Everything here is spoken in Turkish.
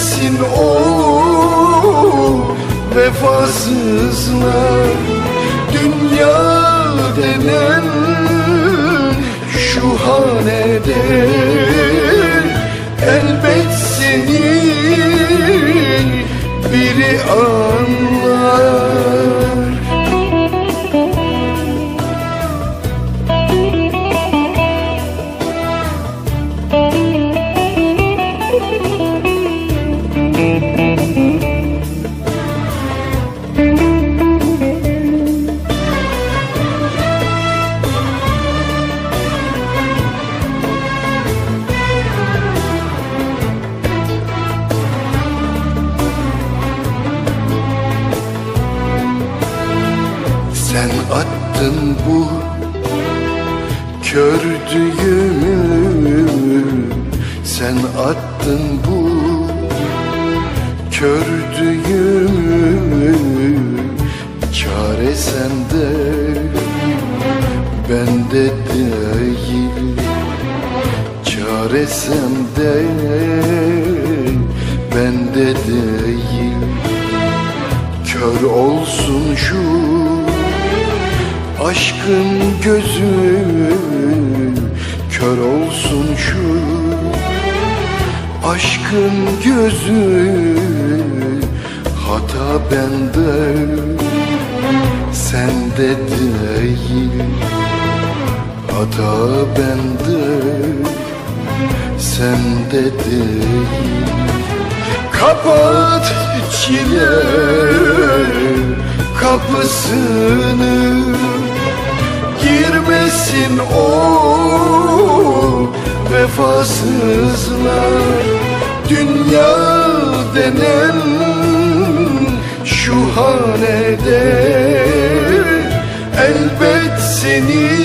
Girmesin o vefasızlar Dünya denen şu hanede attın bu kör düğümü. Sen attın bu kör düğümü. Çare sende bende değil. Çare sende bende değil. Kör olsun şu aşkın gözü Kör olsun şu. Aşkın gözü Hata bende. Sende değil Hata bende. Sende değil. Kapat çile kapısını Girmesin o vefasızlar Dünya denen şu hanede Elbet seni